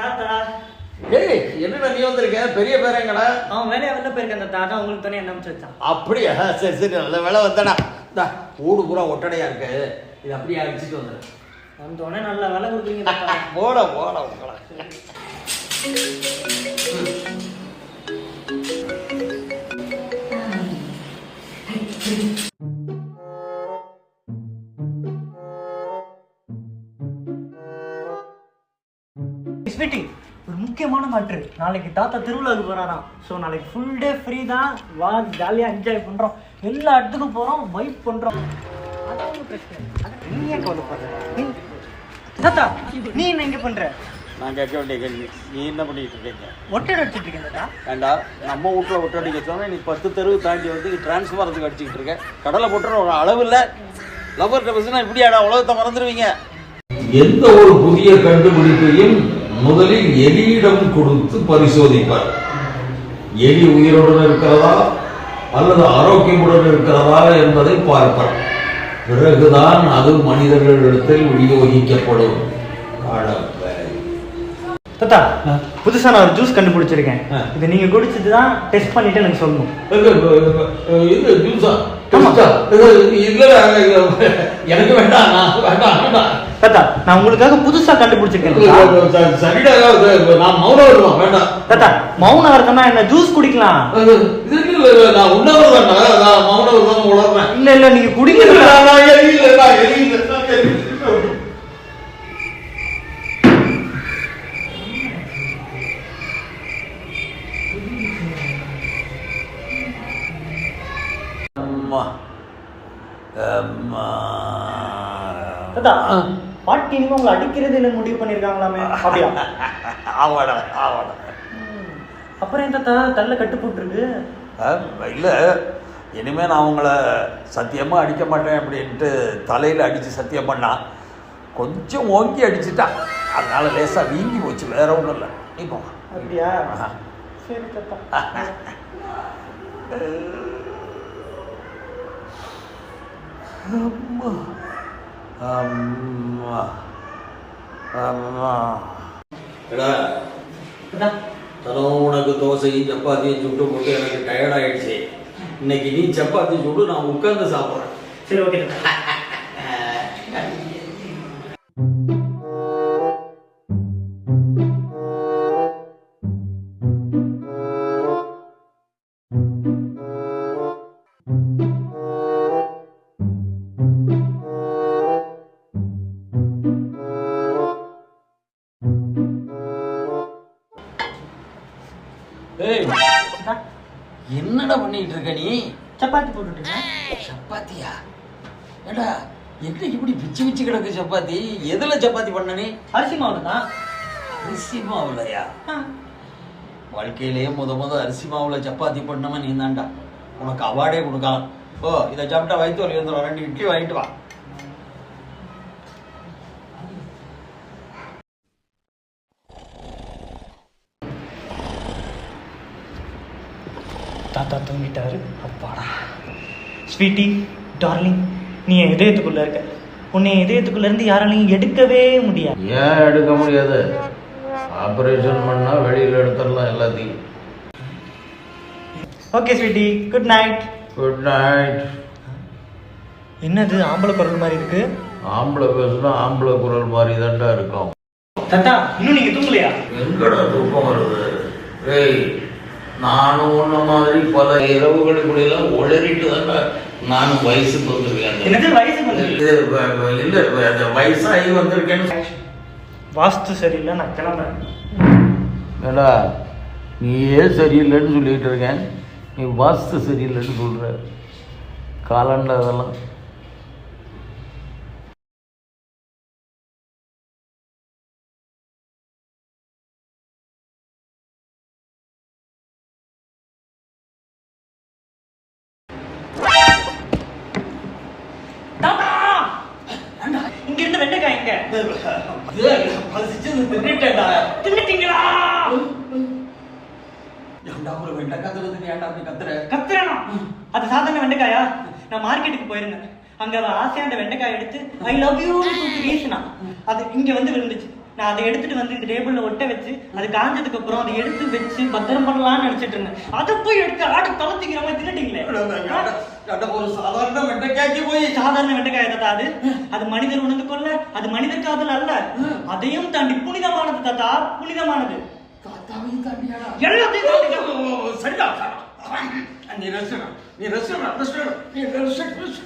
தாத்தா. ஏய் என்னடா நீ வந்திருக்க? பெரிய பேரங்கடா அவன் வேலையா வெளில போயிருக்கேன் தாத்தா. அதான் உங்களுக்கு தானே என்ன வச்சான். அப்படியா? சரி சரி நல்ல வேலை வந்தடா. இந்தா ஊடு பூரா ஒட்டடையா இருக்கு. இது அப்படியே அடிச்சுட்டு வந்துடு வந்தோடனே நல்ல வேலை கொடுக்குறீங்க போட போட உங்களா ஒரு முக்கியமான மேட்ரு நாளைக்கு தாத்தா திருவிழாவுக்கு போறாராம். ஸோ நாளைக்கு ஃபுல் டே ஃப்ரீ தான். வா ஜாலியாக என்ஜாய் பண்ணுறோம் எல்லா இடத்துக்கும் போகிறோம் வைப் பண்ணுறோம் அது ஒன்றும் பிரச்சனை. இல்லை. அதான் நீ ஏன் கவலைப்படுற? தாத்தா நீ என்ன இங்கே பண்ணுற நான் கேட்க வேண்டிய கேள்வி. நீ என்ன பண்ணிட்டு இருக்கீங்க? ஒட்டடை அடிச்சிட்டு இருக்கேன் ஏண்டா நம்ம வீட்டில் ஒட்டடிக்க சொன்னா நீ பத்து தெருவு தாண்டி வந்து டிரான்ஸ்ஃபாரத்துக்கு அடிச்சுக்கிட்டு இருக்க. கடலை போட்டுற ஒரு அளவு இல்லை. லவ்வர்கிட்ட பேசுனா இப்படியாடா உலகத்தை மறந்துடுவீங்க. எந்த ஒரு புதிய கண்டுபிடிப்பையும் முதலில் எலியிடம் கொடுத்து பரிசோதிப்பார். எலி உயிருடன் இருக்கிறதா? அல்லது ஆரோக்கியமுடன் இருக்கிறதா என்பதை பார்ப்பார். பிறகுதான் அது மனிதர்களிடத்தில் விநியோகிக்கப்படும். தாத்தா புதுசா நான் ஒரு ஜூஸ் கண்டுபிடிச்சிருக்கேன். இது நீங்க குடிச்சிட்டு தான் டெஸ்ட் பண்ணிட்டு எனக்கு சொல்லணும். இது ஜூஸா எனக்கு வேண்டாம் வேண்டாம் வேண்டாம். தாத்தா நான் உங்களுக்காக புதுசா கண்டுபிடிச்சிருக்கேன். சரிடா நான் மௌனம் வருவேன் வேண்டாம். தாத்தா மௌன வருத்தம்னா என்ன ஜூஸ் குடிக்கலாம். நான் உண்ணவர் தானே நான் மௌனவர் தான் உணர்றேன். இல்ல இல்ல நீங்க எரியல. அம்மா. அம்மா. தாத்தா பாட்டி இனிமே உங்களை அடிக்கிறது இல்லை முடிவு பண்ணிருக்காங்களாமே அப்படியா? ஆவாடா ம். அப்புறம் ஏன் தாத்தா தள்ள கட்டு போட்டுருக்கு? இல்லை. இனிமே நான் உங்கள சத்தியமாக அடிக்க மாட்டேன் அப்படின்ட்டு தலையில் அடித்து சத்தியம் பண்ணான் கொஞ்சம் ஓங்கி அடிச்சிட்டான் அதனால லேசாக வீங்கி போச்சு வேற ஒன்றும் இல்லை. நீ போ. அப்படியா. சரி தாத்தா. அம்மா அம்மா அம்மா எடா தாத்தா, தனம் உனக்கு தோசையும் சப்பாத்தியும் சுட்டு போட்டு எனக்கு டயர்ட் ஆயிடுச்சு. இன்னைக்கு நீ சப்பாத்தி சுட்டு நான் உட்கார்ந்து சாப்பிட்றேன். சரி ஓகே என்னடா பண்ணிட்டு இருக்க நீ? சப்பாத்தி போட்டுட்டீங்க சப்பாத்தியா? ஏடா என்ன இப்படி பிச்சு பிச்சு கிடக்கு சப்பாத்தி? எதுல சப்பாத்தி பண்ண நீ? அரிசி மாவு தான். அரிசி மாவுலையா? வாழ்க்கையிலேயே முத முத அரிசி மாவுல சப்பாத்தி பண்ணவன் நீ தான்டா. உனக்கு அவார்டே கொடுக்கலாம். ஓ இதை சாப்பிட்டா வயிற்று வலி வந்துடும் ரெண்டு இட்லி வாங்கிட்டு வா. தாத்தா தூங்கிட்டாரு. அப்பாடா. ஸ்வீட்டி டார்லிங் நீ என் இதயத்துக்குள்ள இருக்க. உன்னை என் இதயத்துக்குள்ள இருந்து யாராலையும் எடுக்கவே முடியாது. ஏன் எடுக்க முடியாது? ஆபரேஷன் பண்ணா வெளியில எடுத்துடலாம் எல்லாத்தையும். Okay sweetie good night good night என்னது ஆம்பளை குரல் மாதிரி இருக்கு? ஆம்பளை பேசுனா ஆம்பளை குரல் மாதிரி தான்டா இருக்கும். தாத்தா இன்னும் நீங்க தூங்கலையா? எங்கடா தூக்கம் வருது? ஏய் நானும் உன்ன மாதிரி பல இரவுகளுக்குள்ள எல்லாம் உளறிட்டு தான்டா நானும் வயசுக்கு வந்திருக்கேன். இல்ல வயசாகி வந்திருக்கேன்னு வாஸ்து சரியில்லை நான் கிளம்புறேன். ஏடா நீயே சரியில்லைன்னு சொல்லிட்டு இருக்கேன். நீ வாஸ்து சரியில்லைன்னு சொல்ற. காலண்டா அதெல்லாம் வெண்டைக்காய் எங்க தின்னுட்டீங்களா? ஏன்டா ஒரு வெண்டைக்காய் தருது ஏன்டா அப்படி கத்துற? கத்துறேனா? அது சாதாரண வெண்டைக்காயா? நான் மார்க்கெட்டுக்கு போயிருந்தேன். அங்க அவ ஆசையா அந்த வெண்டைக்காய் எடுத்து ஐ லவ் யூ வீசினா அது இங்க வந்து விழுந்துச்சு. நான் அதை எடுத்துட்டு வந்து இந்த டேபிள்ல ஒட்ட வச்சு அது காஞ்சதுக்கு அப்புறம் அதை எடுத்து வச்சு பத்திரம் பண்ணலாம்னு நினைச்சிட்டு இருந்தேன். அதை போய் எடுத்து ஆடு தளர்த்திக்கிற மாதிரி ஒரு சாதாரண வெண்டைக்காய்க்கு போய் சாதாரண வெண்டைக்காய் தாத்தா அது. அது மனிதர் உணர்ந்து கொள்ள அது மனிதர் காதல் அல்ல. அதையும் தாண்டி புனிதமானது தாத்தா புனிதமானது. தாத்தாவையும் தாண்டியாடா. எல்லாத்தையும் தாண்டி சரிடா நீ ரெஸ்ட் நீ ரெஸ்ட் ரெஸ்ட் நீ ரெஸ்ட்